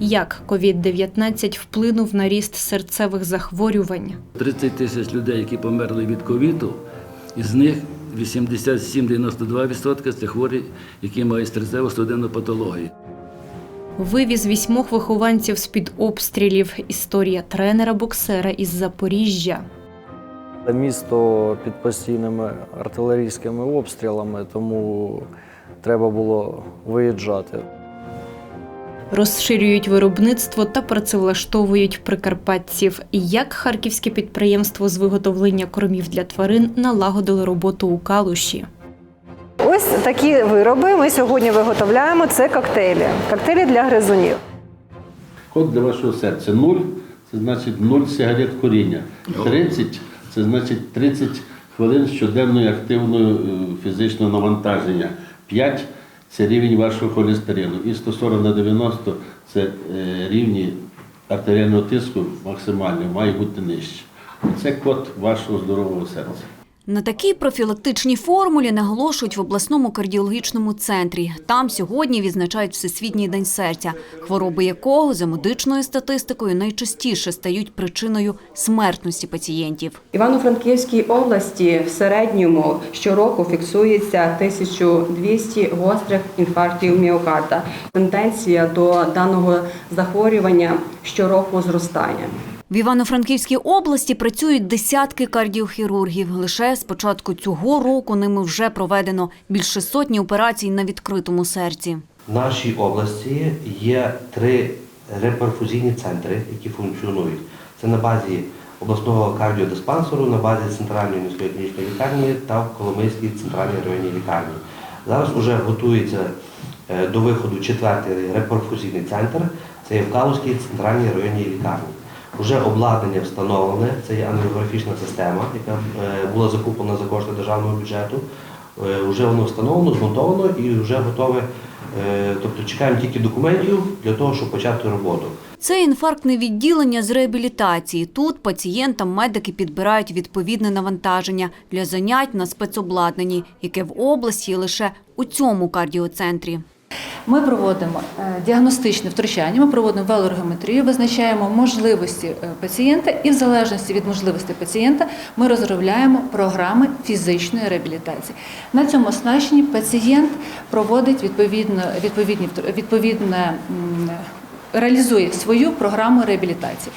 Як COVID-19 вплинув на ріст серцевих захворювань? 30 тисяч людей, які померли від ковіду, із них 87-92% це хворі, які мають серцево-судинну патологію. Вивіз вісьмох вихованців з-під обстрілів. Історія тренера-боксера із Запоріжжя. Місто під постійними артилерійськими обстрілами, тому треба було виїжджати. Розширюють виробництво та працевлаштовують прикарпатців. Як харківське підприємство з виготовлення кормів для тварин налагодило роботу у Калуші. Ось такі вироби ми сьогодні виготовляємо. Це коктейлі. Коктейлі для гризунів. Код для вашого серця 0 це значить 0 сигарет куріння. 30 це значить 30 хвилин щоденної активної е, фізичного навантаження. 5 це рівень вашого холестерину. І 140 на 90 це е, рівні артеріального тиску максимально, має бути нижче. Це код вашого здорового серця. На такій профілактичній формулі наголошують в обласному кардіологічному центрі. Там сьогодні відзначають Всесвітній день серця, хвороби якого за медичною статистикою найчастіше стають причиною смертності пацієнтів. Івано-Франківській області в середньому щороку фіксується 1200 гострих інфарктів міокарда. Тенденція до даного захворювання щороку зростає. В Івано-Франківській області працюють десятки кардіохірургів. Лише з початку цього року ними вже проведено більше сотні операцій на відкритому серці. В нашій області є три реперфузійні центри, які функціонують. Це на базі обласного кардіодиспансеру, на базі центральної міської клінічної лікарні та в Коломийській центральній районній лікарні. Зараз вже готується е, до виходу четвертий реперфузійний центр. Це є в Калузькій центральній районній лікарні. Уже обладнання встановлене, це є ангіографічна система, яка е, була закуплена за кошти державного бюджету. Е, Вже воно встановлено, змонтовано і вже готове. Е, Тобто чекаємо тільки документів для того, щоб почати роботу. Це інфарктне відділення з реабілітації. Тут пацієнтам медики підбирають відповідне навантаження для занять на спецобладнанні, яке в області лише у цьому кардіоцентрі. Ми проводимо е, діагностичне втручання, ми проводимо велоргометрію, визначаємо можливості е, пацієнта, і в залежності від можливостей пацієнта ми розробляємо програми фізичної реабілітації. На цьому оснащенні пацієнт проводить відповідно відповідне реалізує свою програму реабілітації.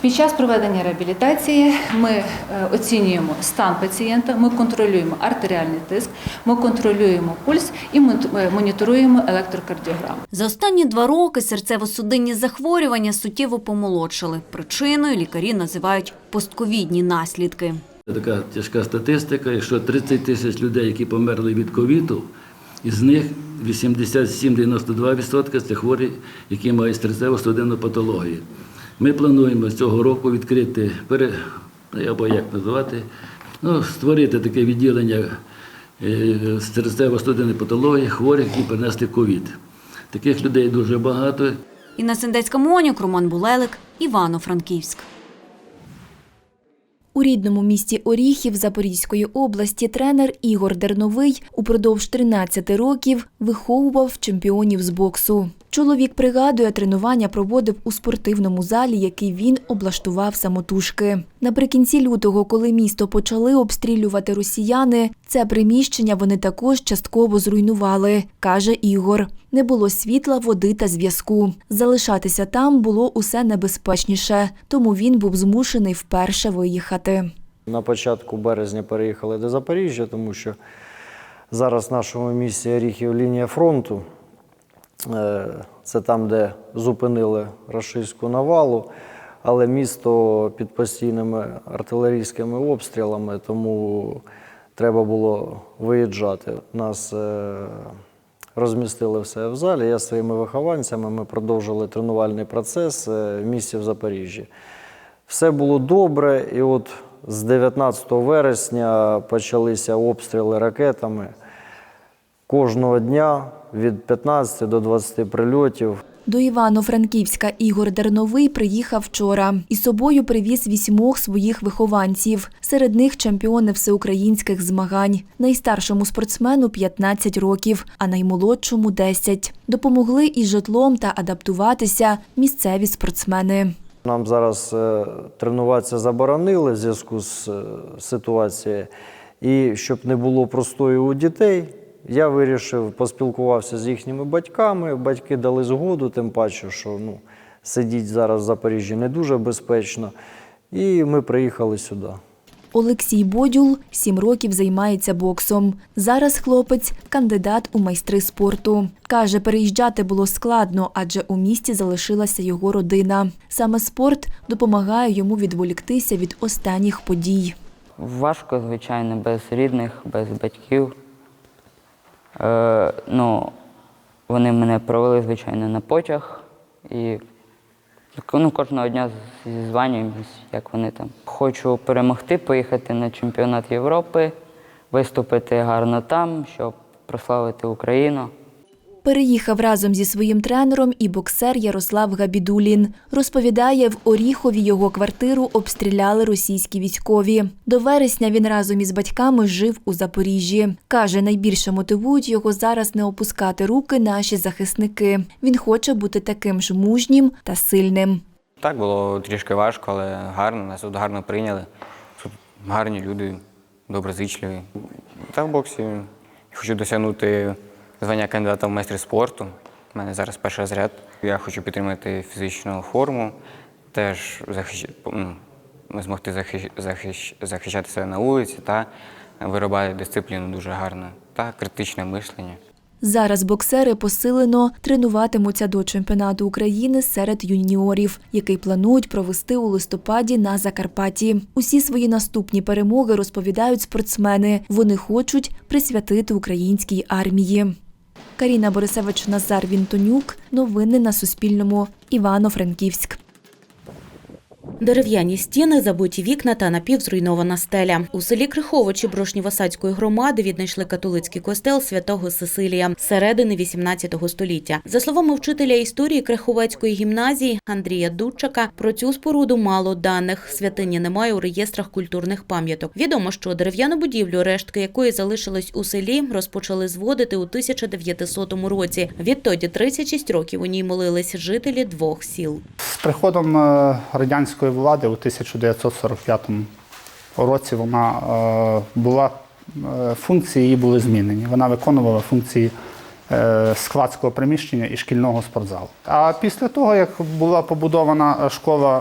Під час проведення реабілітації ми е, оцінюємо стан пацієнта, ми контролюємо артеріальний тиск, ми контролюємо пульс і е, моніторуємо електрокардіограму. За останні два роки серцево-судинні захворювання суттєво помолодшали. Причиною лікарі називають постковідні наслідки. Це така тяжка статистика. Якщо 30 тисяч людей, які померли від ковіду, із них 87-92% це хворі, які мають серцево-судинну патологію. Ми плануємо з цього року відкрити, пере, або як називати, ну, створити таке відділення е, серцево-судинної патології хворих, які перенесли ковід. Таких людей дуже багато. Інна Сендецька Монюк, Роман Булелик, Івано-Франківськ. У рідному місті Оріхів Запорізької області тренер Ігор Дерновий упродовж 13 років виховував чемпіонів з боксу. Чоловік пригадує, тренування проводив у спортивному залі, який він облаштував самотужки. Наприкінці лютого, коли місто почали обстрілювати росіяни, це приміщення вони також частково зруйнували, каже Ігор. Не було світла, води та зв'язку. Залишатися там було усе небезпечніше, тому він був змушений вперше виїхати. На початку березня переїхали до Запоріжжя, тому що зараз нашому місті Оріхів лінія фронту. Е, Це там, де зупинили рашистську навалу, але місто під постійними артилерійськими обстрілами, тому треба було виїжджати. Нас е, розмістили все в залі. Я зі своїми вихованцями ми продовжили тренувальний процес е, в місті в Запоріжжі. Все було добре, і от з 19 вересня почалися обстріли ракетами. Кожного дня від 15 до 20 прильотів. До Івано-Франківська Ігор Дерновий приїхав вчора. Із собою привіз вісьмох своїх вихованців. Серед них чемпіони всеукраїнських змагань. Найстаршому спортсмену 15 років, а наймолодшому 10. Допомогли із житлом та адаптуватися місцеві спортсмени. Нам зараз е, тренуватися заборонили в зв'язку з е, ситуацією. І щоб не було простою у дітей, я вирішив, поспілкувався з їхніми батьками. Батьки дали згоду, тим паче, що ну, сидіти зараз в Запоріжжі не дуже безпечно. І ми приїхали сюди. Олексій Бодюл сім років займається боксом. Зараз хлопець кандидат у майстри спорту. Каже, переїжджати було складно, адже у місті залишилася його родина. Саме спорт допомагає йому відволіктися від останніх подій. Важко, звичайно, без рідних, без батьків. Е, ну, вони мене провели, звичайно, на потяг і ну, кожного дня зізванюємось, як вони там. Хочу перемогти, поїхати на чемпіонат Європи, виступити гарно там, щоб прославити Україну. Переїхав разом зі своїм тренером і боксер Ярослав Габідулін. Розповідає, в Оріхові його квартиру обстріляли російські військові. До вересня він разом із батьками жив у Запоріжжі. Каже, найбільше мотивують його зараз не опускати руки наші захисники. Він хоче бути таким ж мужнім та сильним. Так було трішки важко, але гарно, нас тут гарно прийняли. Тут гарні люди, доброзичливі. Та в боксі хочу досягнути звання кандидата в майстри спорту. У мене зараз перший розряд. Я хочу підтримати фізичну форму, теж захищ... ну, змогти захищ... Захищ... захищати себе на вулиці та виробляти дисципліну дуже гарно та критичне мислення. Зараз боксери посилено тренуватимуться до чемпіонату України серед юніорів, який планують провести у листопаді на Закарпатті. Усі свої наступні перемоги розповідають спортсмени. Вони хочуть присвятити українській армії. Каріна Борисевич, Назар Вінтонюк. Новини на Суспільному. Івано-Франківськ. Дерев'яні стіни, забиті вікна та напівзруйнована стеля. У селі Криховичі Брошнівосадської громади віднайшли католицький костел святого Сесилія середини 18 століття. За словами вчителя історії Криховецької гімназії Андрія Дудчака, про цю споруду мало даних. Святині немає у реєстрах культурних пам'яток. Відомо, що дерев'яну будівлю, рештки якої залишились у селі, розпочали зводити у 1900 році. Відтоді 36 років у ній молились жителі двох сіл. З приходом е, радянської влади у 1945 році вона е, була е, функції її були змінені. Вона виконувала функції е, складського приміщення і шкільного спортзалу. А після того, як була побудована школа,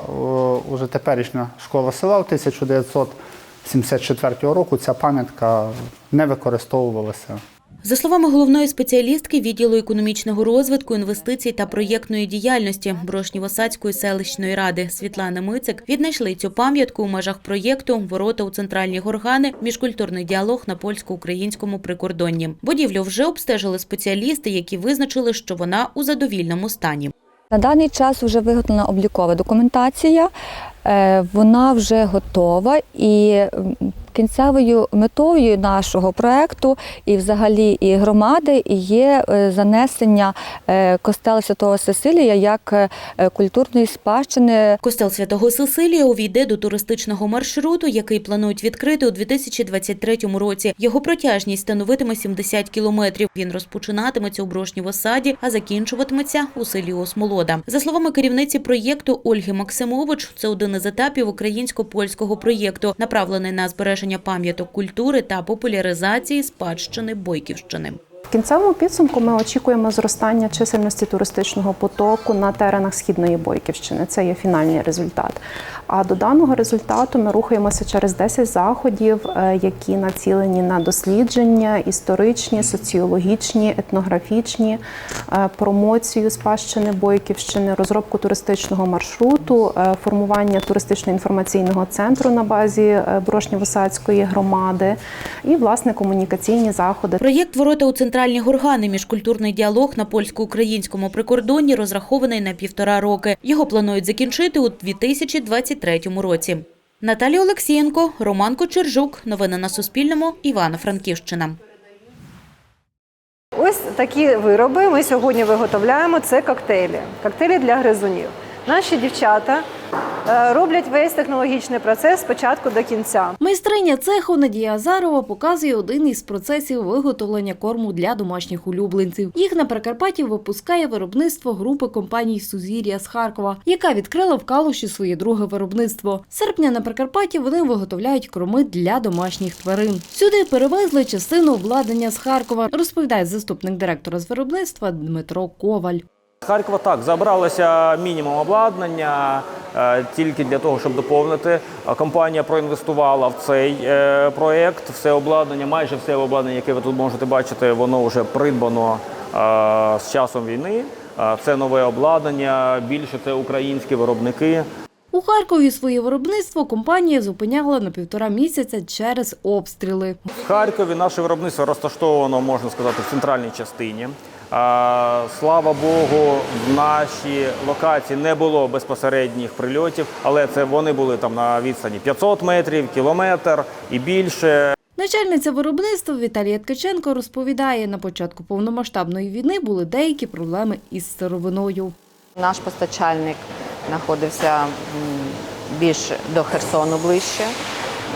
уже теперішня школа села у 1974 року, ця пам'ятка не використовувалася. За словами головної спеціалістки відділу економічного розвитку, інвестицій та проєктної діяльності Брошнівосадської селищної ради Світлани Мицик, віднайшли цю пам'ятку у межах проєкту Ворота у центральні горгани міжкультурний діалог на польсько-українському прикордонні. Будівлю вже обстежили спеціалісти, які визначили, що вона у задовільному стані. На даний час вже виготовлена облікова документація, е, вона вже готова і кінцевою метою нашого проекту і взагалі і громади є е, занесення е, костела Святого Сесилія як е, культурної спадщини Костел Святого Сесилія увійде до туристичного маршруту, який планують відкрити у 2023 році. Його протяжність становитиме 70 кілометрів. Він розпочинатиметься у Брошній Осаді, а закінчуватиметься у селі Осмолода. За словами керівниці проєкту Ольги Максимович, це один із етапів українсько-польського проєкту, направлений на збереження пам'яток культури та популяризації спадщини Бойківщини. В кінцевому підсумку ми очікуємо зростання чисельності туристичного потоку на теренах східної Бойківщини. Це є фінальний результат. А до даного результату ми рухаємося через 10 заходів, е, які націлені на дослідження, історичні, соціологічні, етнографічні, е, промоцію спадщини Бойківщини, розробку туристичного маршруту, е, формування туристично-інформаційного центру на базі Брошнєвосадської громади і власне комунікаційні заходи. Проєкт Ворота у центральні горгани міжкультурний діалог на польсько-українському прикордонні розрахований на півтора роки. Його планують закінчити у 2023 році. Наталія Олексієнко, Роман Кочержук. Новини на Суспільному. Івано-Франківщина. Ось такі вироби ми сьогодні виготовляємо. Це коктейлі. Коктейлі для гризунів. Наші дівчата роблять весь технологічний процес спочатку до кінця. Майстриня цеху Надія Азарова показує один із процесів виготовлення корму для домашніх улюбленців. Їх на Прикарпатті випускає виробництво групи компаній Сузір'я з Харкова, яка відкрила в Калуші своє друге виробництво. З серпня на Прикарпатті вони виготовляють корми для домашніх тварин. Сюди перевезли частину обладнання з Харкова, розповідає заступник директора з виробництва Дмитро Коваль. З Харкова так забралося мінімум обладнання е, тільки для того, щоб доповнити. А Компанія проінвестувала в цей е, проєкт. Все обладнання, майже все обладнання, яке ви тут можете бачити, воно вже придбано е, з часом війни. Е, Це нове обладнання, більше це українські виробники. У Харкові своє виробництво компанія зупиняла на півтора місяця через обстріли. В Харкові наше виробництво розташовано, можна сказати, в центральній частині. Слава Богу, в нашій локації не було безпосередніх прильотів, але це вони були там на відстані 500 метрів, кілометр і більше. Начальниця виробництва Віталія Ткаченко розповідає, на початку повномасштабної війни були деякі проблеми із сировиною. Наш постачальник знаходився більш до Херсону ближче,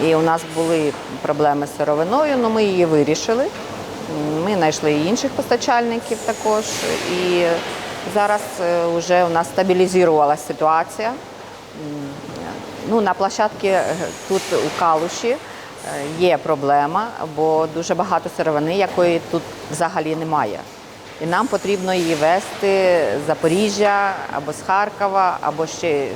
і у нас були проблеми з сировиною, але ми її вирішили. Ми знайшли і інших постачальників також. І зараз вже у нас стабілізувалася ситуація. Ну, на площадці е, тут у Калуші е, є проблема, бо дуже багато сировини, якої тут взагалі немає. І нам потрібно її вести з Запоріжжя або з Харкова, або ще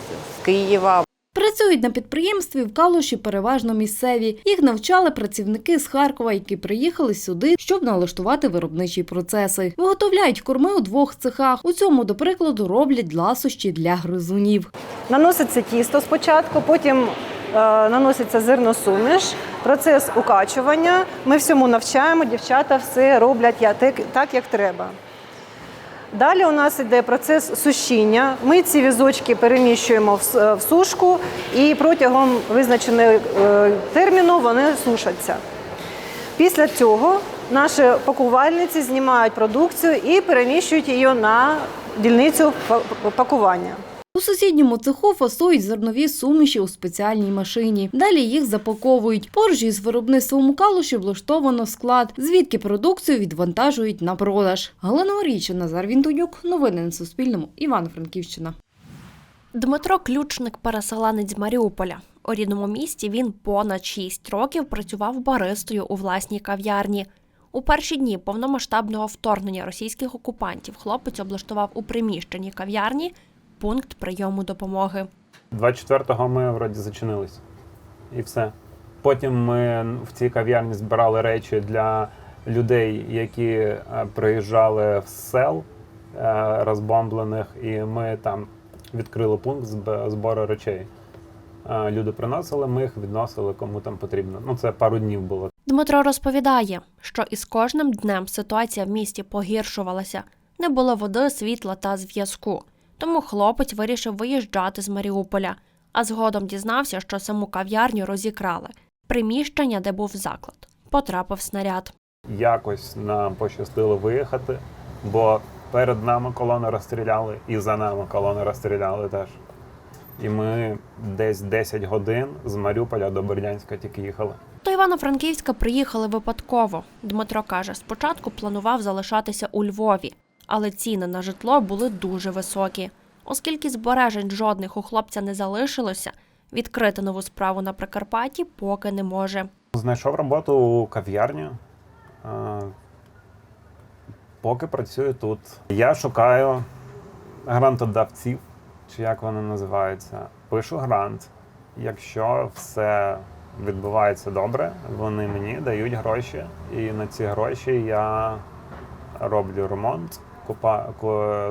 з Києва. Працюють на підприємстві в Калуші переважно місцеві. Їх навчали працівники з Харкова, які приїхали сюди, щоб налаштувати виробничі процеси. Виготовляють корми у двох цехах. У цьому, до прикладу, роблять ласощі для гризунів. Наноситься тісто спочатку, потім е, наноситься зерносуміш, процес укачування. Ми всьому навчаємо, дівчата все роблять так, так, як треба. Далі у нас йде процес сушіння. Ми ці візочки переміщуємо в сушку і протягом визначеного е, терміну вони сушаться. Після цього наші пакувальниці знімають продукцію і переміщують її на дільницю пакування. У сусідньому цеху фасують зернові суміші у спеціальній машині. Далі їх запаковують. Поруч із виробництвом Калуші влаштовано склад, звідки продукцію відвантажують на продаж. Галина Орійчина, Назар Вінтонюк. Новини на Суспільному. Івано-Франківщина. Дмитро Ключник переселенець Маріуполя. У рідному місті він понад 6 років працював баристою у власній кав'ярні. У перші дні повномасштабного вторгнення російських окупантів хлопець облаштував у приміщенні кав'ярні пункт прийому допомоги. 24-го ми вроді зачинились. І все. Потім ми в цій кав'ярні збирали речі для людей, які е, приїжджали в сел е, розбомблених, і ми там відкрили пункт зб- збору речей. Е, Люди приносили, ми їх відносили кому там потрібно. Ну, це пару днів було. Дмитро розповідає, що із кожним днем ситуація в місті погіршувалася. Не було води, світла та зв'язку. Тому хлопець вирішив виїжджати з Маріуполя, а згодом дізнався, що саму кав'ярню розікрали. Приміщення, де був заклад, потрапив снаряд. Якось нам пощастило виїхати, бо перед нами колони розстріляли, і за нами колони розстріляли теж. І ми десь 10 годин з Маріуполя до Бердянська тільки їхали. До Івано-Франківська приїхали випадково. Дмитро каже, спочатку планував залишатися у Львові, але ціни на житло були дуже високі. Оскільки збережень жодних у хлопця не залишилося, відкрити нову справу на Прикарпатті поки не може. Знайшов роботу у кав'ярні. Е, Поки працюю тут. Я шукаю грантодавців, чи як вони називаються. Пишу грант. Якщо все відбувається добре, вони мені дають гроші. І на ці гроші я роблю ремонт,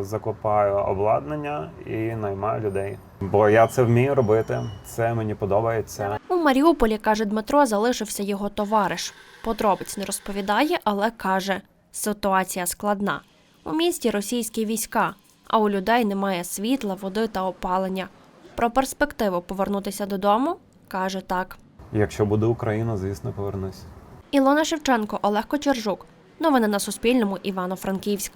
закупаю обладнання і наймаю людей. Бо я це вмію робити, це мені подобається. У Маріуполі, каже Дмитро, залишився його товариш. Подробиць не розповідає, але каже, ситуація складна. У місті російські війська, а у людей немає світла, води та опалення. Про перспективу повернутися додому каже так. Якщо буде Україна, звісно, повернусь. Ілона Шевченко, Олег Кочержук. Новини на Суспільному. Івано-Франківськ.